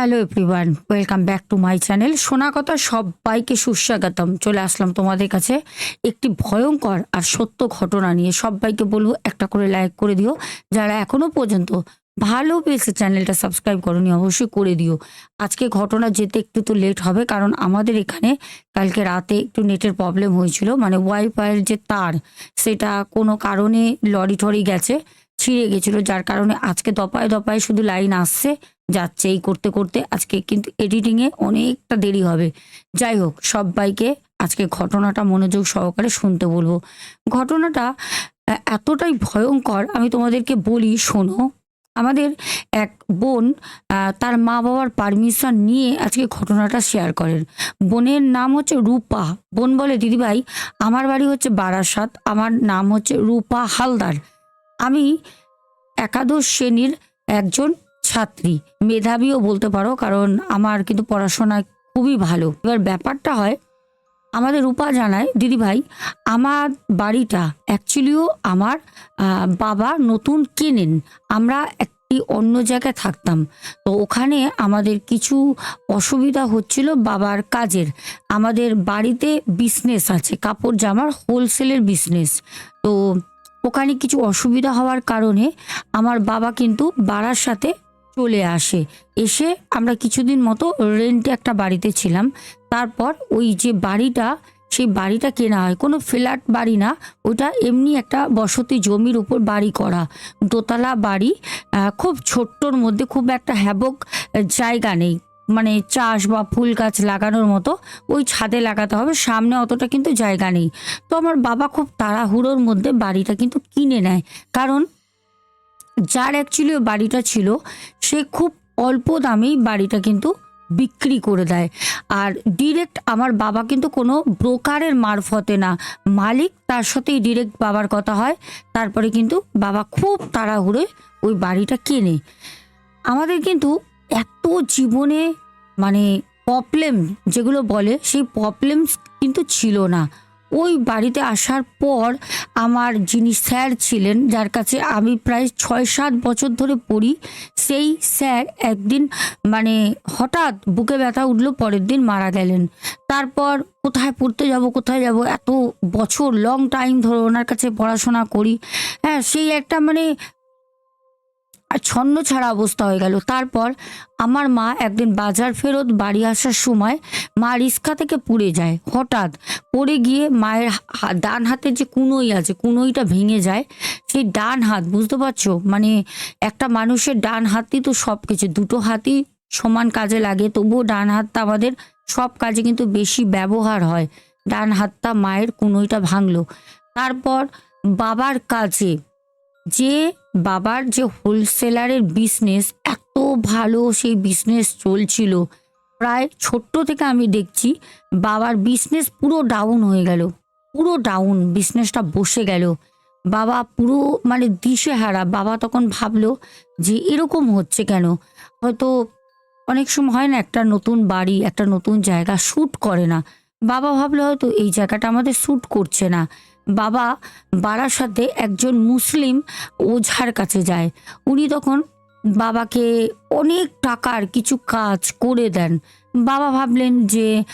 Hello everyone welcome back to my channel শোনা কথা সবাইকে সুস্বাগতম। চলে আসলাম তোমাদের কাছে একটি ভয়ঙ্কর আর সত্য ঘটনা নিয়ে। সবাইকে বলব একটা করে লাইক করে দিও। যারা এখনও পর্যন্ত ভালো পেয়েছে চ্যানেলটা সাবস্ক্রাইব করনি, অবশ্যই করে দিও। আজকে ঘটনা যেতে একটু তো লেট হবে, কারণ আমাদের এখানে কালকে রাতে একটু নেটের প্রবলেম হয়েছিল। মানে ওয়াইফাইয়ের যে তার, সেটা কোনো কারণে লরি টরি গেছে, ছিঁড়ে গেছিল। যার কারণে আজকে দপায় দপায় শুধু লাইন আসছে। যাচ্ছে এই করতে করতে। আজকে কিন্তু এডিটিংয়ে অনেকটা দেরি হবে। যাই হোক, সবাইকে আজকে ঘটনাটা মনোযোগ সহকারে শুনতে বলব। ঘটনাটা এতটাই ভয়ঙ্কর, আমি তোমাদেরকে বলি, শোনো। আমাদের এক বোন তার মা বাবার পারমিশন নিয়ে আজকে ঘটনাটা শেয়ার করেন। বোনের নাম হচ্ছে রূপা। বোন বলে, দিদিভাই, আমার বাড়ি হচ্ছে বারাসাত, আমার নাম হচ্ছে রূপা হালদার। আমি একাদশ শ্রেণির একজন ছাত্রী। মেধাবীও বলতে পারো, কারণ আমার কিন্তু পড়াশোনায় খুবই ভালো। এবার ব্যাপারটা হয়, আমাদের রূপা জানায় দিদিভাই আমার বাড়িটা অ্যাকচুয়ালিও আমার বাবা নতুন কেনেন। আমরা একটি অন্য জায়গায় থাকতাম। তো ওখানে আমাদের কিছু অসুবিধা হচ্ছিল বাবার কাজের। আমাদের বাড়িতে বিজনেস আছে, কাপড় জামার হোলসেলের বিজনেস তো ওখানে কিছু অসুবিধা হওয়ার কারণে আমার বাবা কিন্তু বাড়ার সাথে চলে আসে। এসে আমরা কিছুদিন মতো রেন্টে একটা বাড়িতে ছিলাম। তারপর ওই যে বাড়িটা, সেই বাড়িটা কেনা হয়। কোনো ফ্ল্যাট বাড়ি না, ওটা এমনি একটা বসতি জমির উপর বাড়ি করা। দোতলা বাড়ি খুব ছোট্টর মধ্যে খুব একটা হ্যাবক জায়গা নেই। মানে চাষ বা ফুল গাছ লাগানোর মতো ওই ছাদে লাগাতে হবে, সামনে অতটা কিন্তু জায়গা নেই। তো আমার বাবা খুব তাড়াহুড়োর মধ্যে বাড়িটা কিন্তু কিনে নেয়। কারণ যার অ্যাকচুয়ালি বাড়িটা ছিল, সে খুব অল্প দামেই বাড়িটা কিন্তু বিক্রি করে দেয়। আর ডিরেক্ট আমার বাবা কিন্তু কোনো ব্রোকারের মারফতে না। মালিক তার সাথেই ডিরেক্ট বাবার কথা হয়, তারপরে কিন্তু বাবা খুব তাড়াহুড়ে ওই বাড়িটা কেনে। আমাদের কিন্তু এত জীবনে মানে প্রবলেম যেগুলো বলে, সেই প্রবলেমস কিন্তু ছিল না। ওই বাড়িতে আসার পর আমার যিনি স্যার ছিলেন, যার কাছে আমি প্রায় ছয় সাত বছর ধরে পড়ি, সেই স্যার একদিন মানে হঠাৎ বুকে ব্যথা উঠল, পরের দিন মারা গেলেন। তারপর কোথায় পড়তে যাব, কোথায় যাব, এত বছর লং টাইম ধরে ওনার কাছে পড়াশোনা করি। হ্যাঁ সেই একটা মানে আর ছন্ন ছাড়া অবস্থা হয়ে গেল। তারপর আমার মা একদিন বাজার ফেরত বাড়ি আসার সময় মা রিক্সা থেকে পুড়ে যায়। হঠাৎ পড়ে গিয়ে মায়ের ডান হাতে যে কুনোই আছে, কুনোইটা ভেঙে যায়, সেই ডান হাত, বুঝতে পারছ? মানে একটা মানুষের ডান হাতই তো সব কিছু দুটো হাতই সমান কাজে লাগে। তবুও ডান হাতটা আমাদের সব কাজে কিন্তু বেশি ব্যবহার হয়। ডান হাতটা মায়ের কুনোইটা ভাঙলো। তারপর বাবার কাজে যে বাবার যে হোলসেলারের বিজনেস এত ভালো সেই বিজনেস চলছিল। প্রায় ছোট্ট থেকে আমি দেখছি, বাবার বিজনেস পুরো ডাউন হয়ে গেল। পুরো ডাউন বিজনেসটা বসে গেল। বাবা পুরো মানে দিশেহারা। বাবা তখন ভাবলো যে এরকম হচ্ছে কেন? হয়তো অনেক সময় হয় না, একটা নতুন বাড়ি, একটা নতুন জায়গা শ্যুট করে না। বাবা ভাবলো হয়তো এই জায়গাটা আমাদের শ্যুট করছে না। বাবা বাড়ার সাথে একজন মুসলিম ওঝার কাছে যায়। উনি তখন বাবাকে অনেক টাকার কিছু কাজ করে দেন। বাবা ভাবলেন যে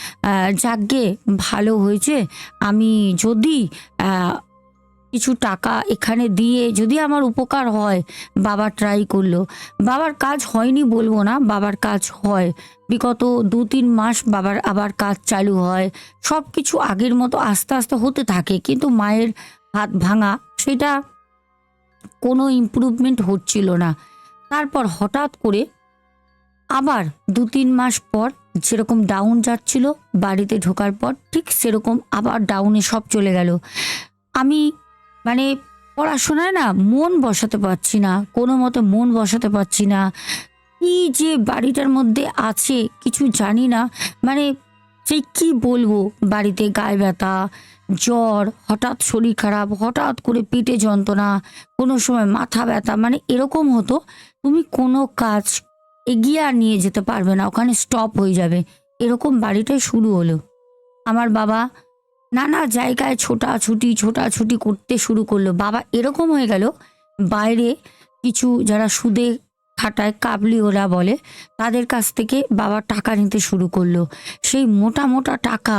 যাকগে ভালো হয়েছে। আমি যদি কিছু টাকা এখানে দিয়ে যদি আমার উপকার হয়, বাবা ট্রাই করল। বাবার কাজ হয়নি বলব না, বাবার কাজ হয়। বিগত দু তিন মাস বাবার আবার কাজ চালু হয়। সব কিছু আগের মতো আস্তে আস্তে হতে থাকে, কিন্তু মায়ের হাত ভাঙা সেটা কোনো ইমপ্রুভমেন্ট হচ্ছিল না। তারপর হঠাৎ করে আবার দু তিন মাস পর যেরকম ডাউন যাচ্ছিল, বাড়িতে ঢোকার পর ঠিক সেরকম আবার ডাউনে সব চলে গেল। আমি মানে পড়াশোনায় না মন বসাতে পারছি না, কোনো মতে মন বসাতে পারছি না। কি যে বাড়িটার মধ্যে আছে কিছু জানি না মানে সেই কি বলব? বাড়িতে গায়ে ব্যথা, জ্বর, হঠাৎ শরীর খারাপ, হঠাৎ করে পেটে যন্ত্রণা, কোনো সময় মাথা ব্যথা মানে এরকম হতো, তুমি কোনো কাজ এগিয়ে আর নিয়ে যেতে পারবে না, ওখানে স্টপ হয়ে যাবে। এরকম বাড়িটাই শুরু হলো। আমার বাবা নানা জায়গায় ছোটাছুটি ছোটাছুটি করতে শুরু করল। বাবা এরকম হয়ে গেল, বাইরে কিছু যারা সুদে খাটায় কাবলি ওরা বলে, তাদের কাছ থেকে বাবা টাকা নিতে শুরু করল। সেই মোটা মোটা টাকা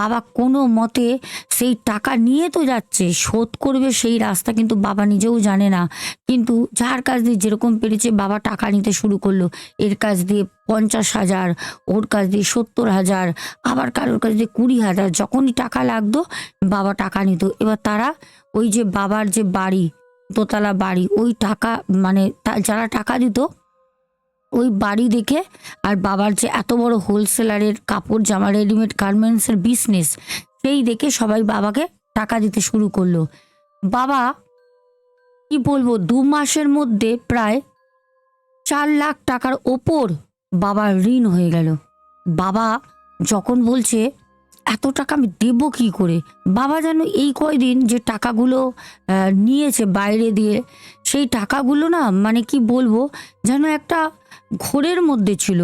বাবা কোনো মতে সেই টাকা নিয়ে তো যাচ্ছে, শোধ করবে সেই রাস্তা কিন্তু বাবা নিজেও জানে না। কিন্তু যার কাছ দিয়ে যেরকম পেরেছে বাবা টাকা নিতে শুরু করল, এর কাছ দিয়ে পঞ্চাশ হাজার, ওর কাছ দিয়ে সত্তর হাজার, আবার কারোর কাছ দিয়ে কুড়ি হাজার, যখনই টাকা লাগতো বাবা টাকা নিত। এবার তারা ওই যে বাবার যে বাড়ি দোতলা বাড়ি, ওই টাকা মানে যারা টাকা দিত, ওই বাড়ি দেখে আর বাবার যে এত বড় হোলসেলারের কাপড়, জামা রেডিমেড গার্মেন্টসের বিজনেস সেই দেখে সবাই বাবাকে টাকা দিতে শুরু করল। বাবা, কি বলব, দু মাসের মধ্যে প্রায় চার লাখ টাকার ওপর বাবার ঋণ হয়ে গেল। বাবা যখন বলছে এত টাকা আমি দেবো কি করে? বাবা যেন এই কয়দিন যে টাকাগুলো নিয়েছে বাইরে দিয়ে, সেই টাকাগুলো না মানে কি বলব, যেন একটা ঘোরের মধ্যে ছিল।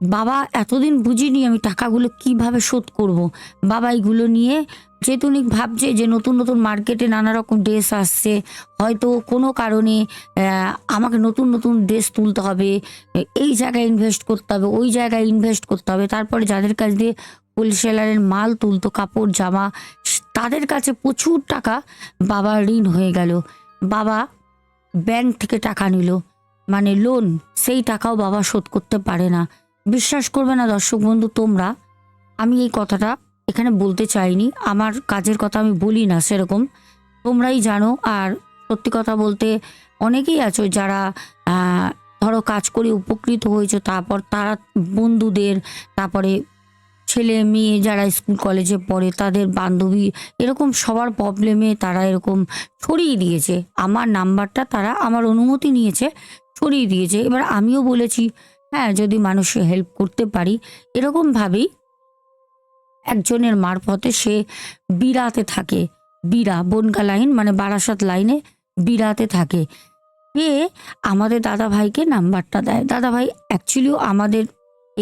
বাবা এতদিন বুঝিনি আমি টাকাগুলো কীভাবে শোধ করব। বাবা এগুলো নিয়ে যেহেতু উনি ভাবছে যে নতুন নতুন মার্কেটে নানা রকম ড্রেস আসছে। হয়তো কোনো কারণে আমাকে নতুন নতুন ড্রেস তুলতে হবে। এই জায়গায় ইনভেস্ট করতে হবে, ওই জায়গায় ইনভেস্ট করতে হবে। তারপরে যাদের কাছ দিয়ে হোলসেলারের মাল, তুলতো কাপড়, জামা, তাদের কাছে প্রচুর টাকা বাবা ঋণ হয়ে গেল। বাবা ব্যাংক থেকে টাকা নিল। মানে লোন সেই টাকাও বাবা শোধ করতে পারে না। বিশ্বাস করবে না দর্শক বন্ধু তোমরা, আমি এই কথাটা এখানে বলতে চাইনি। আমার কাজের কথা আমি বলি না সেরকম। তোমরাই জানো আর সত্যি কথা বলতে অনেকেই আছো যারা ধরো কাজ করে উপকৃত হয়েছে, তারপর তারা বন্ধুদের, তারপরে ছেলে মেয়ে যারা স্কুল কলেজে পড়ে, তাদের বান্ধবী, এরকম সবার প্রবলেমে তারা এরকম ছড়িয়ে দিয়েছে। আমার নাম্বারটা তারা আমার অনুমতি নিয়েছে, ছড়িয়ে দিয়েছে। এবার আমিও বলেছি হ্যাঁ যদি মানুষের হেল্প করতে পারি। এরকমভাবেই একজনের মারফতে সে বিরাতে থাকে। বিরা, বনগা লাইন মানে বারাসাত লাইনে বিরাতে থাকে। সে আমাদের দাদা ভাইকে নাম্বারটা দেয়। দাদা ভাই অ্যাকচুয়ালিও আমাদের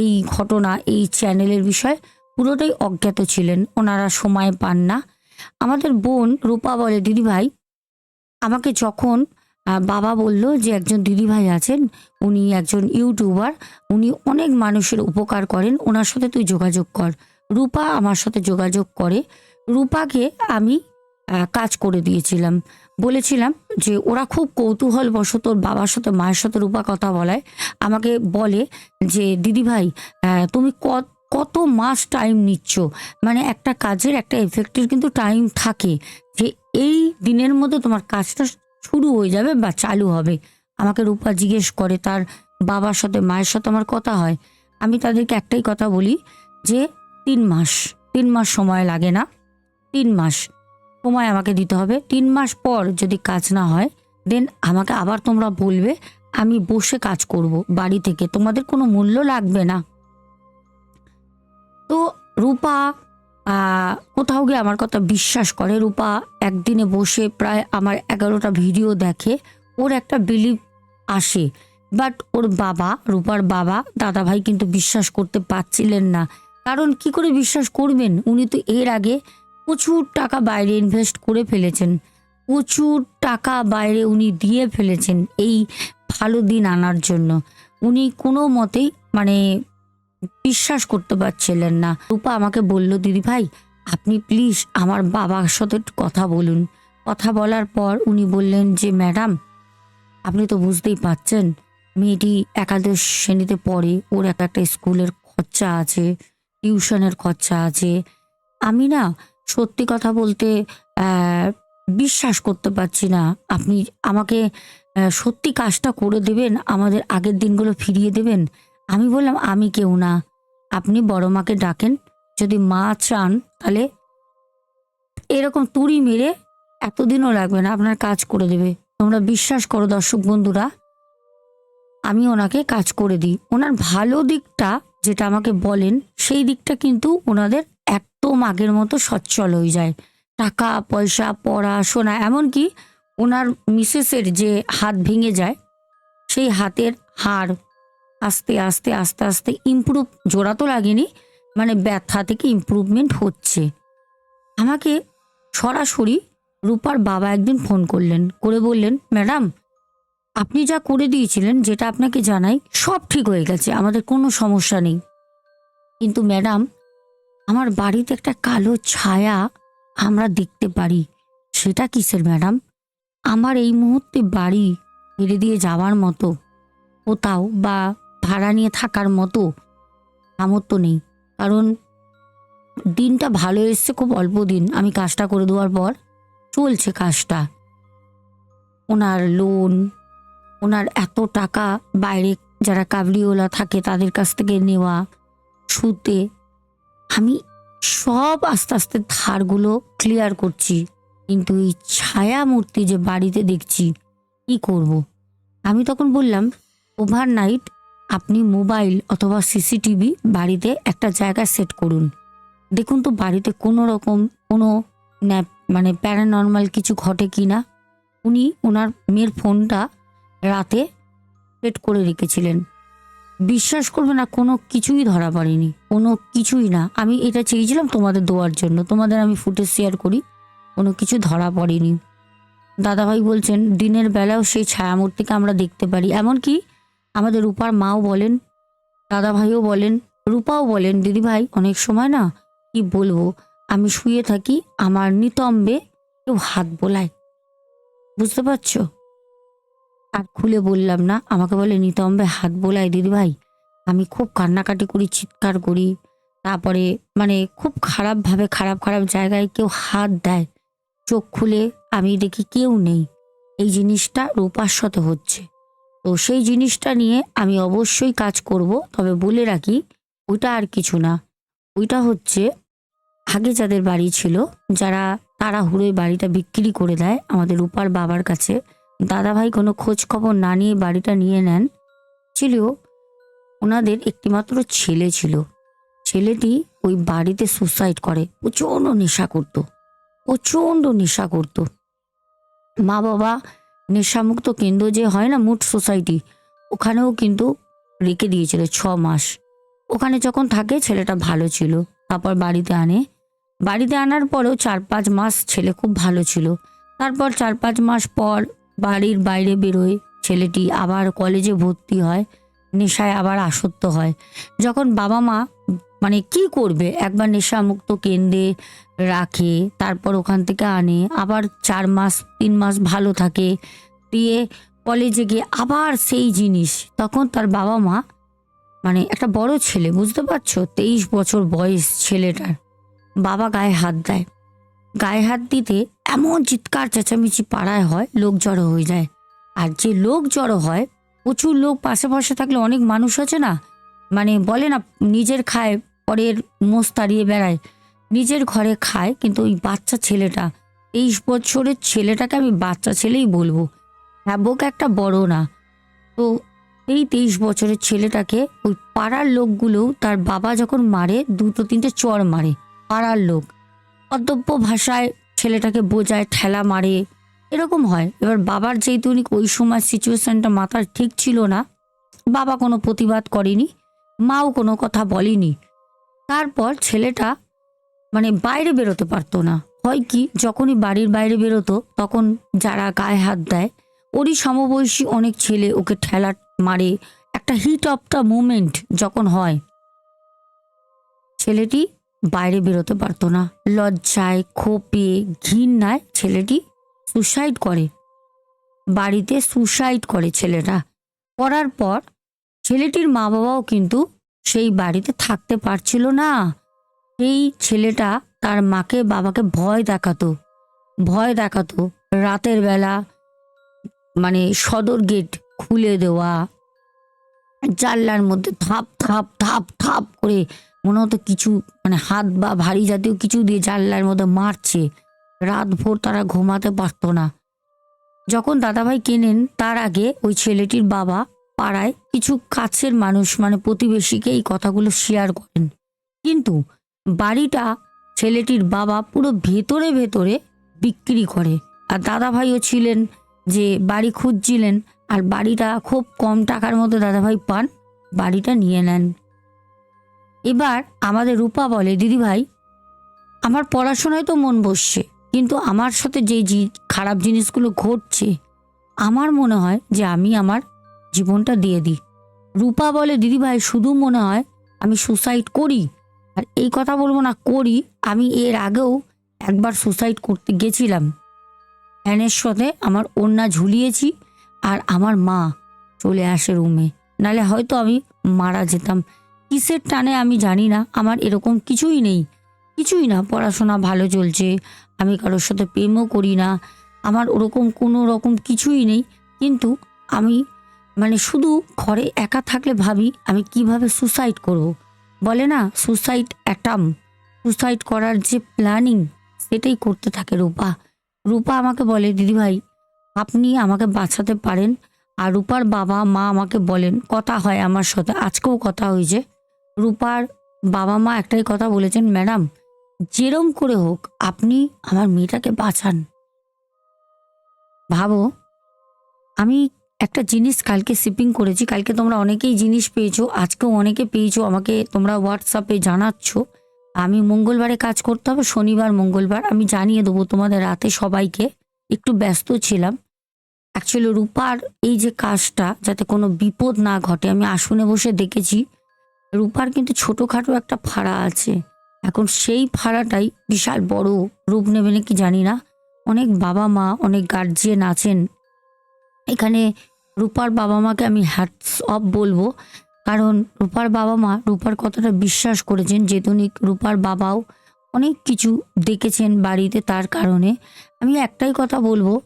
এই ঘটনা, এই চ্যানেলের বিষয় পুরোটাই অজ্ঞাত ছিলেন। ওনারা সময় পান না। আমাদের বোন রূপা বলে, দিদিভাই, আমাকে যখন বাবা বলল যে একজন দিদিভাই আছেন, উনি একজন ইউটিউবার, উনি অনেক মানুষের উপকার করেন, ওনার সাথে তুই যোগাযোগ কর। রূপা আমার সাথে যোগাযোগ করে। রূপাকে আমি কাজ করে দিয়েছিলাম। বলেছিলাম যে ওরা খুব কৌতূহল বশত বাবার সাথে মায়ের সাথে রূপা কথা বলায়। আমাকে বলে যে দিদিভাই আহ, তুমি কত কত মাস টাইম নিচ্ছ? মানে একটা কাজের একটা এফেক্টের কিন্তু টাইম থাকে যে এই দিনের মধ্যে তোমার কাজটা শুরু হয়ে যাবে বা চালু হবে। আমাকে রূপা জিজ্ঞেস করে তার বাবার সাথে মায়ের সাথে আমার কথা হয়? আমি তাদেরকে একটাই কথা বলি যে তিন মাস তিন মাস সময় লাগে না তিন মাস। সময় আমাকে দিতে হবে। তিন মাস পর যদি কাজ না হয় দেন আমাকে আবার তোমরা বলবে, আমি বসে কাজ করব বাড়ি থেকে। তোমাদের কোনো মূল্য লাগবে না। তো রূপা কোথাও গিয়ে আমার কথা বিশ্বাস করে। রূপা একদিনে বসে প্রায় আমার এগারোটা ভিডিও দেখে। ওর একটা বিলিভ আসে। বাট ওর বাবা, রূপার বাবা দাদা ভাই কিন্তু বিশ্বাস করতে পারছিলেন না। কারণ কি করে বিশ্বাস করবেন? উনি তো এর আগে প্রচুর টাকা বাইরে ইনভেস্ট করে ফেলেছেন। প্রচুর টাকা বাইরে উনি দিয়ে ফেলেছেন এই ভালো দিন আনার জন্য। উনি কোনো মতেই মানে বিশ্বাস করতে পারছিলেন না। রূপা আমাকে বলল, দিদি ভাই, আপনি প্লিজ আমার বাবার সাথে কথা বলুন। কথা বলার পর উনি বললেন যে, ম্যাডাম, আপনি তো বুঝতেই পাচ্ছেন মেয়েটি একাদশ শ্রেণীতে পড়ে, ওর এক একটা স্কুলের খরচা আছে টিউশনের খরচা আছে। আমি না সত্যি কথা বলতে বিশ্বাস করতে পারছি না। আপনি আমাকে সত্যি কাজটা করে দেবেন, আমাদের আগের দিনগুলো ফিরিয়ে দেবেন। আমি বললাম, আমি কেউ না। আপনি বড় মাকে ডাকেন। যদি মা চান, তাহলে এরকম তুড়ি মেরে এতদিনও লাগবে না আপনার কাজ করে দেবে। তোমরা বিশ্বাস করো দর্শক বন্ধুরা, আমি ওনাকে কাজ করে দিই। ওনার ভালো দিকটা যেটা আমাকে বলেন, সেই দিকটা কিন্তু ওনাদের একদম আগের মতো সচ্ছল হয়ে যায়। টাকা, পয়সা, পড়াশোনা, এমনকি ওনার মিসেসের যে হাত ভেঙে যায়, সেই হাতের হাড় আস্তে আস্তে আস্তে আস্তে ইমপ্রুভ জোড়া তো লাগেনি মানে ব্যথা থেকে ইমপ্রুভমেন্ট হচ্ছে। আমাকে সরাসরি রূপার বাবা একদিন ফোন করলেন, করে বললেন, ম্যাডাম, আপনি যা করে দিয়েছিলেন, যেটা আপনাকে জানাই, সব ঠিক হয়ে গেছে, আমাদের কোনো সমস্যা নেই। কিন্তু ম্যাডাম আমার বাড়িতে একটা কালো ছায়া আমরা দেখতে পারি। সেটা কিসের, ম্যাডাম? আমার এই মুহূর্তে বাড়ি ছেড়ে দিয়ে যাওয়ার মতো, কোথাও বা ভাড়া নিয়ে থাকার মতো সামর্থ্য নেই। কারণ দিনটা ভালো এসছে, খুব অল্প দিন। আমি কাজটা করে দেওয়ার পর চলছে কাজটা। ওনার লোন ওনার এত টাকা বাইরে যারা কাবলিওয়ালা থাকে তাদের কাছ থেকে নেওয়া সুতে আমি সব আস্তে আস্তে ধারগুলো ক্লিয়ার করছি। কিন্তু এই ছায়া মূর্তি যে বাড়িতে দেখছি, কি করব। আমি তখন বললাম ওভারনাইট আপনি মোবাইল অথবা সিসিটিভি বাড়িতে একটা জায়গায় সেট করুন। দেখুন তো বাড়িতে কোনো রকম কোনো মানে প্যারানর্মাল কিছু ঘটে কি না? উনি ওনার মেয়ের ফোনটা রাতে সেট করে রেখেছিলেন। বিশ্বাস করবে না, কোনো কিছুই ধরা পড়েনি, কোনো কিছুই না। আমি এটা চেয়েছিলাম তোমাদের দেওয়ার জন্য, তোমাদের আমি ফুটেজ শেয়ার করি, কোনো কিছু ধরা পড়েনি। দাদাভাই বলছেন, দিনের বেলাও সেই ছায়ামূর্তিকে আমরা দেখতে পারি। এমনকি আমাদের রূপার মাও বলেন, দাদাভাইও বলেন, রূপাও বলেন, দিদিভাই, অনেক সময় না, কি বলব, আমি শুয়ে থাকি, আমার নিতম্বে কেউ হাত বোলায়। বুঝতে পারছ? আর খুলে বললাম, না, আমাকে বলে নিতম্বে হাত বোলায় দিদিভাই আমি খুব কান্নাকাটি করি, চিৎকার করি। তারপরে মানে খুব খারাপভাবে, খারাপ খারাপ জায়গায় কেউ হাত দেয়। চোখ খুলে আমি দেখি কেউ নেই। এই জিনিসটা রূপার সাথে হচ্ছে। তো সেই জিনিসটা নিয়ে আমি অবশ্যই কাজ করব। তবে বলে রাখি, ওইটা আর কিছু না। ওইটা হচ্ছে, আগে যাদের বাড়ি ছিল, যারা তারা হুড়োই বাড়িটা বিক্রি করে দেয় আমাদের রূপার বাবার কাছে দাদাভাই কোনো খোঁজ খবর না নিয়ে বাড়িটা নিয়ে নেন। ছিল ওনাদের একটিমাত্র ছেলে ছিল। ছেলেটি ওই বাড়িতে সুসাইড করে। প্রচণ্ড নেশা করত। প্রচণ্ড নেশা করত। মা বাবা নেশামুক্ত কেন্দ্র যে হয় না মুড সোসাইটি ওখানেও কিন্তু রেখে দিয়েছিল ছ মাস। ওখানে যখন থাকে ছেলেটা ভালো ছিল, তারপর বাড়িতে আনে। বাড়িতে আনার পরেও চার পাঁচ মাস ছেলে খুব ভালো ছিল। তারপর চার পাঁচ মাস পর বাড়ির বাইরে বেরোয়। ছেলেটি আবার কলেজে ভর্তি হয়, নেশায় আবার আসক্ত হয়। যখন বাবা মা মানে কি করবে? একবার নেশামুক্ত কেন্দ্রে রাখে, তারপর ওখান থেকে আনে। আবার চার মাস, তিন মাস ভালো থাকে, দিয়ে কলেজে গিয়ে আবার সেই জিনিস। তখন তার বাবা মা মানে একটা বড় ছেলে, বুঝতে পারছ? তেইশ বছর বয়স ছেলেটার। বাবা গায়ে হাত দেয়। গায়ে হাত দিতে এমন চিৎকার চেঁচামেচি পাড়ায় হয়, লোক জড়ো হয়ে যায়। আর যে লোক জড়ো হয়, প্রচুর লোক পাশে পাশে থাকলে অনেক মানুষ আছে না? মানে বলে না, নিজের খায়, পরের মোষ তাড়িয়ে বেড়ায়। নিজের ঘরে খায়, কিন্তু ওই বাচ্চা ছেলেটা, তেইশ বছরের ছেলেটাকে আমি বাচ্চা ছেলেই বলব। হ্যাবক একটা বড় না। তো এই তেইশ বছরের ছেলেটাকে ওই পাড়ার লোকগুলো, তার বাবা যখন মারে, দুটো তিনটে চর মারে, পাড়ার লোক। অদ্যব্য ভাষায় ছেলেটাকে বোঝায়, ঠেলা মারে। এরকম হয়। এবার বাবার যেহেতু উনি ওই সময় সিচুয়েশনটা মাথার ঠিক ছিল না, বাবা কোনো প্রতিবাদ করেনি, মাও কোনো কথা বলেনি। তারপর ছেলেটা মানে বাইরে বেরোতে পারতো না। হয় কি, যখনই বাড়ির বাইরে বেরোতো, তখন যারা গায়ে হাত দেয়, ওরই সমবয়সী অনেক ছেলে ওকে ঠেলা মারে। একটা হিট অফ দ্য মুমেন্ট যখন হয়, ছেলেটি বাইরে বেরোতে পারতো না। লজ্জায় ক্ষোপে ঘৃণায় ছেলেটি সুসাইড করে। বাড়িতে সুসাইড করে ছেলেটা। করার পর ছেলেটির মা বাবাও কিন্তু সেই বাড়িতে থাকতে পারছিল না। সেই ছেলেটা তার মাকে, বাবাকে ভয় দেখাতো। ভয় দেখাতো রাতের বেলা মানে সদর গেট খুলে দেওয়া, জানলার মধ্যে থাপ থাপ থাপ থাপ করে মনে হতো কিছু মানে হাত বা ভারী জাতীয় কিছু দিয়ে জানলার মধ্যে মারছে। রাত ভোর তারা ঘুমাতে পারতো না। যখন দাদাভাই কেনেন, তার আগে ওই ছেলেটির বাবা পাড়ায় কিছু কাছের মানুষ মানে প্রতিবেশীকে এই কথাগুলো শেয়ার করেন। কিন্তু বাড়িটা ছেলেটির বাবা পুরো ভেতরে ভেতরে বিক্রি করে। আর দাদাভাইও ছিলেন যে বাড়ি খুঁজছিলেন, আর বাড়িটা খুব কম টাকার মধ্যে দাদাভাই পান, বাড়িটা নিয়ে নেন। এবার আমাদের রূপা বলে দিদিভাই আমার পড়াশোনায় তো মন বসছে, কিন্তু আমার সাথে যে খারাপ জিনিসগুলো ঘটছে, আমার মনে হয় যে আমি আমার জীবনটা দিয়ে দিই। রূপা বলে দিদিভাই শুধু মনে হয় আমি সুসাইড করি, আর এই কথা বলব না, করি। আমি এর আগেও একবার সুসাইড করতে গেছিলাম। ফ্যানের সাথে আমার ওড়না ঝুলিয়েছি আর আমার মা চলে আসে রুমে নালে হয়তো আমি মারা যেতাম। কিসের টানে আমি জানি না, আমার এরকম কিছুই নেই। কিছুই না, পড়াশোনা ভালো চলছে, আমি কারোর সাথে প্রেমও করি না, আমার ওরকম কোনো রকম কিছুই নেই। কিন্তু আমি মানে শুধু ঘরে একা থাকলে ভাবি, আমি কীভাবে সুসাইড করব। বলে না সুসাইড অ্যাটাম সুসাইড করার যে প্ল্যানিং সেটাই করতে থাকে রূপা। রূপা আমাকে বলে দিদিভাই আপনি আমাকে বাঁচাতে পারেন। আর রূপার বাবা, মা আমাকে বলেন, কথা হয় আমার সাথে। আজকেও কথা হয়েছে। রূপার বাবা মা একটাই কথা বলেছেন, ম্যাডাম, যেরম করে হোক আপনি আমার মেয়েটাকে বাঁচান। ভাবো, আমি একটা জিনিস কালকে শিপিং করেছি, কালকে তোমরা অনেকেই জিনিস পেয়েছ, আজকেও অনেকে পেয়েছ, আমাকে তোমরা হোয়াটসঅ্যাপে জানাচ্ছ। আমি মঙ্গলবারে কাজ করতে হবে, শনিবার, মঙ্গলবার, আমি জানিয়ে দেবো তোমাদের রাতে সবাইকে, একটু ব্যস্ত ছিলাম। অ্যাকচুয়ালি রূপার এই যে কাজটা, যাতে কোনো বিপদ না ঘটে, আমি আসনে বসে দেখেছি। রূপার কিন্তু ছোটোখাটো একটা ফাড়া আছে। এখন সেই ফাড়াটাই বিশাল বড় রূপ নেবে নাকি জানি না। অনেক বাবা মা, অনেক গার্জিয়ান আছেন। এখানে রূপার বাবা মাকে আমি হ্যাটস অফ বলব। কারণ রূপার বাবা মা রূপার কথাটা বিশ্বাস করেছেন যেতনিক রূপার বাবাও অনেক কিছু দেখেছেন বাড়িতে তার কারণে। আমি একটাই কথা বলব,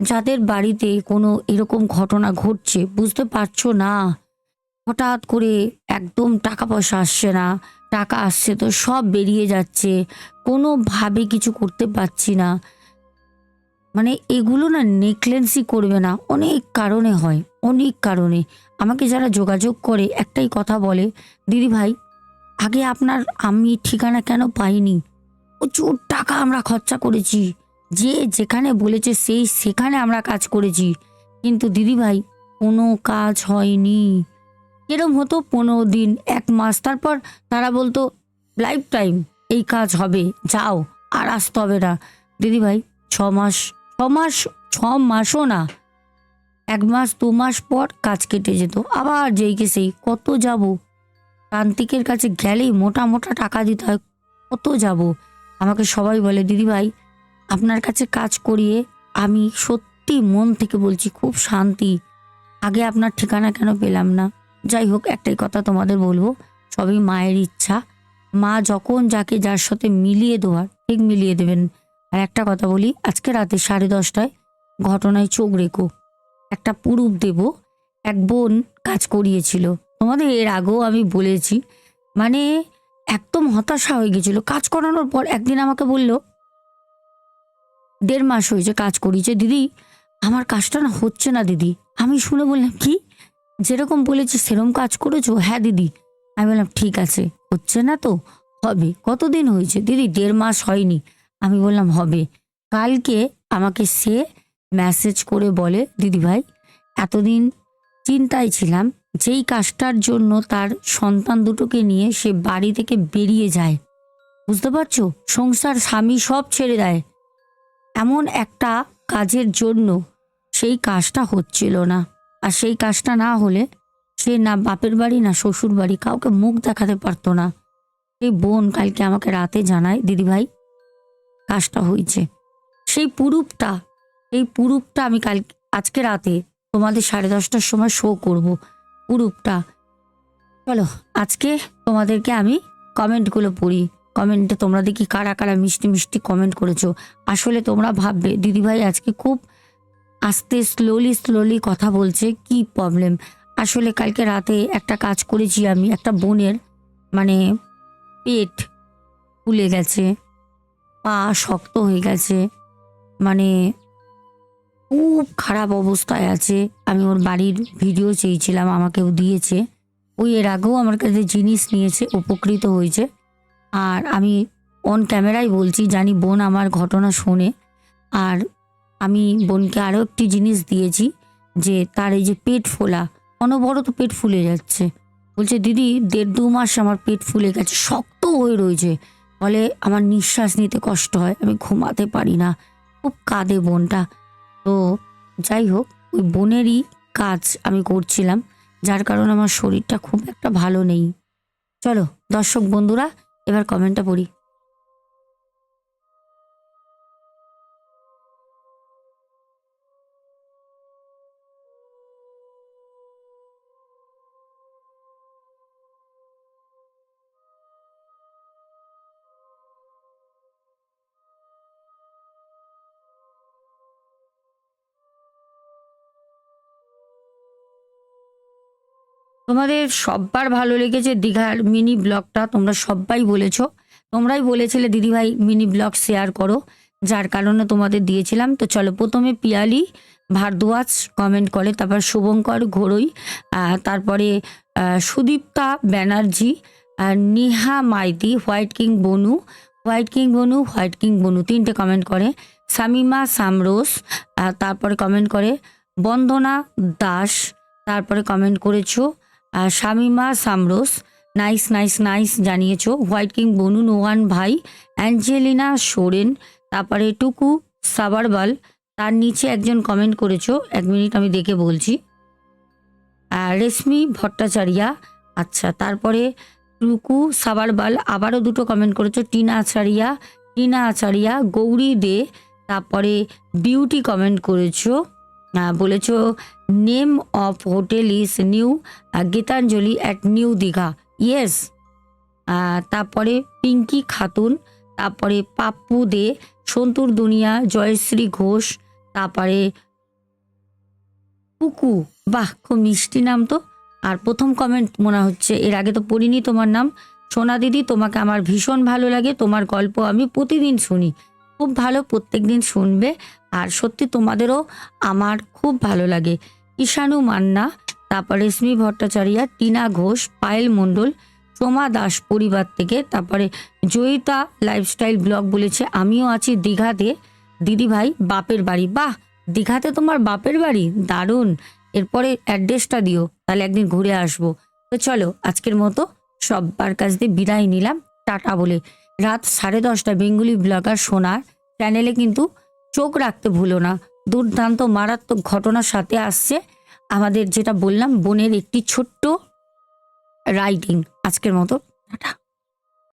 যাদের বাড়িতে কোনো এরকম ঘটনা ঘটছে, বুঝতে পারছ না? হঠাৎ করে একদম টাকা পয়সা আসছে না, টাকা আসছে তো সব বেরিয়ে যাচ্ছে, কোনোভাবে কিছু করতে পারছি না। মানে এগুলো না নেকলেন্সই করবে না, অনেক কারণে হয়, অনেক কারণে। আমাকে যারা যোগাযোগ করে একটাই কথা বলে, দিদি ভাই, আগে আপনার আমি ঠিকানা কেন পাইনি? প্রচুর টাকা আমরা খরচা করেছি, যে যেখানে বলেছে সেই সেখানে আমরা কাজ করেছি। কিন্তু দিদি ভাই, কোনো কাজ হয়নি। এরম হতো পনেরো দিন, এক মাস। তারপর তারা বলতো লাইফ টাইম এই কাজ হবে, যাও, আর আসতে হবে না। দিদি ভাই, ছ মাস ছ মাস, ছ মাসও না, এক মাস, দু মাস পর কাজ কেটে যেত। আবার যেইকে সেই কত যাব? প্রান্তিকের কাছে গেলেই মোটা মোটা টাকা দিতে হয়, কত যাব? আমাকে সবাই বলে, দিদি ভাই, আপনার কাছে কাজ করিয়ে আমি সত্যি মন থেকে বলছি, খুব শান্তি। আগে আপনার ঠিকানা কেন পেলাম না? যাই হোক, একটাই কথা তোমাদের বলব, সবই মায়ের ইচ্ছা। মা যখন যাকে যার সাথে মিলিয়ে দেওয়ার, ঠিক মিলিয়ে দেবেন। আর একটা কথা বলি, আজকে রাতে সাড়ে দশটায় ঘটনায় চোখ রেখো। একটা পুরুপ দেব, এক বোন কাজ করিয়েছিল। তোমাদের এর আগেও আমি বলেছি মানে একদম হতাশা হয়ে গেছিল। কাজ করানোর পর একদিন আমাকে বলল, দেড় মাস হয়েছে কাজ করিয়েছে, দিদি, আমার কাজটা না হচ্ছে না, দিদি। আমি শুনে বললাম, কি? যেরকম বলেছি, সেরকম কাজ করেছ? হ্যাঁ দিদি। আমি বললাম, ঠিক আছে। হচ্ছে না তো? হবে। কতদিন হয়েছে? দিদি, দেড় মাস হয়নি। আমি বললাম, হবে। কালকে আমাকে সে মেসেজ করে বলে, দিদি ভাই, এতদিন চিন্তায় ছিলাম যেই কাজটার জন্য তার সন্তান দুটোকে নিয়ে সে বাড়ি থেকে বেরিয়ে যায়। বুঝতে পারছ? সংসার, স্বামী সব ছেড়ে দেয়। এমন একটা কাজের জন্য সেই কাজটা হচ্ছিল না। আর সেই কাজটা না হলে সে না বাপের বাড়ি না শ্বশুর বাড়ি কাউকে মুখ দেখাতে পারতো না। সেই বোন কালকে আমাকে রাতে জানায় দিদিভাই কাজটা হয়েছে। সেই পুরুপটা এই পুরুপটা আমি কাল, আজকে রাতে তোমাদের সাড়ে দশটার সময় শো করব। পুরুপটা, চলো, আজকে তোমাদেরকে আমি কমেন্টগুলো পড়ি। কমেন্টে তোমরা দেখি কারা কারা মিষ্টি মিষ্টি কমেন্ট করেছ। আসলে তোমরা ভাববে দিদিভাই আজকে খুব আস্তে স্লোলি স্লোলি কথা বলছে, কি প্রবলেম আসলে কালকে রাতে একটা কাজ করেছি আমি, একটা বোনের মানে পেট ফুলে গেছে, পা শক্ত হয়ে গেছে মানে খুব খারাপ অবস্থায় আছে। আমি ওর বাড়ির ভিডিও চেয়েছিলাম, আমাকেও দিয়েছে। ওই এর আগেও আমার কাছে জিনিস নিয়েছে, উপকৃত হয়েছে। আর আমি অন ক্যামেরাই বলছি, জানি বোন আমার ঘটনা শোনে। আর আমি বোনকে আরও একটি জিনিস দিয়েছি, যে তার এই যে পেট ফোলা, অনবরত পেট ফুলে যাচ্ছে। বলছে, দিদি, দেড় দু মাস আমার পেট ফুলে গেছে, শক্ত হয়ে রয়েছে। ফলে আমার নিঃশ্বাস নিতে কষ্ট হয়, আমি ঘুমাতে পারি না। খুব কাঁদে বোনটা। তো যাই হোক, ওই বোনেরই কাজ আমি করছিলাম, যার কারণে আমার শরীরটা খুব একটা ভালো নেই। চলো, দর্শক বন্ধুরা, এবার কমেন্টটা পড়ি। তোমাদের সব্বার ভালো লেগেছে দীঘার মিনি ব্লগটা, তোমরা সবাই বলেছ। তোমরাই বলেছিলে, দিদিভাই, মিনি ব্লগ শেয়ার করো। যার কারণে তোমাদের দিয়েছিলাম। তো চলো, প্রথমে পিয়ালি, ভারদ্বাজ কমেন্ট করে, তারপর শুভঙ্কর ঘোড়ই তারপরে সুদীপ্তা ব্যানার্জি, আর Niha Maiti, white king Bonu, white king Bonu, white king Bonu, তিনটে কমেন্ট করে। সামিমা সামরোস তারপরে কমেন্ট করে বন্দনা দাস, তারপরে কমেন্ট করেছ আর Shamima Samros, nice nice nice জানিয়েছো। White king Bonu নোয়ান ভাই, অ্যাঞ্জেলিনা সোরেন, তারপরে টুকু সাবারবাল, তার নিচে একজন কমেন্ট করেছ, এক মিনিট আমি দেখে বলছি। রেশমি ভট্টাচারিয়া আচ্ছা তারপরে টুকু সাবারবাল, আবারও দুটো কমেন্ট করেছ, টিনা আচারিয়া টিনা আচারিয়া, গৌরী দে, তারপরে বিউটি কমেন্ট করেছ। বলেছ name of hotel is new Gitanjali at new Digha. Yes তারপরে পিঙ্কি খাতুন, তারপরে পাপ্পু দে, সন্তুর দুনিয়া, জয়শ্রী ঘোষ, তারপরে কুকু। বাহ, খুব মিষ্টি নাম তো। আর প্রথম কমেন্ট মনে হচ্ছে, এর আগে তো পড়িনি তোমার নাম। সোনা দিদি, তোমাকে আমার ভীষণ ভালো লাগে, তোমার গল্প আমি প্রতিদিন শুনি। খুব ভালো প্রত্যেক দিন শুনবে। আর সত্যি তোমাদেরও আমার খুব ভালো লাগে। ঈশানু মান্না, তারপরে রেশমি ভট্টাচার্য, টিনা ঘোষ, পায়েল মণ্ডল, সোমা দাস পরিবার থেকে, তারপরে জয়িতা লাইফস্টাইল ব্লগ বলেছে, আমিও আছি দীঘাতে। দিদিভাই বাপের বাড়ি। বাহ! দীঘাতে তোমার বাপের বাড়ি? দারুণ! এরপরে অ্যাড্রেসটা দিও, তাহলে একদিন ঘুরে আসব। তো চলো, আজকের মতো সব্বার কাছ দিয়ে বিদায় নিলাম। টাটা বলে। রাত সাড়ে দশটা বেঙ্গুলি ব্লগার সোনার চ্যানেলে কিন্তু চোখ রাখতে ভুলো না। দুর্দান্ত মারাত্মক ঘটনার সাথে আসছে আমাদের যেটা বললাম, বোনের একটি ছোট্ট রাইডিং আজকের মতো, টাটা।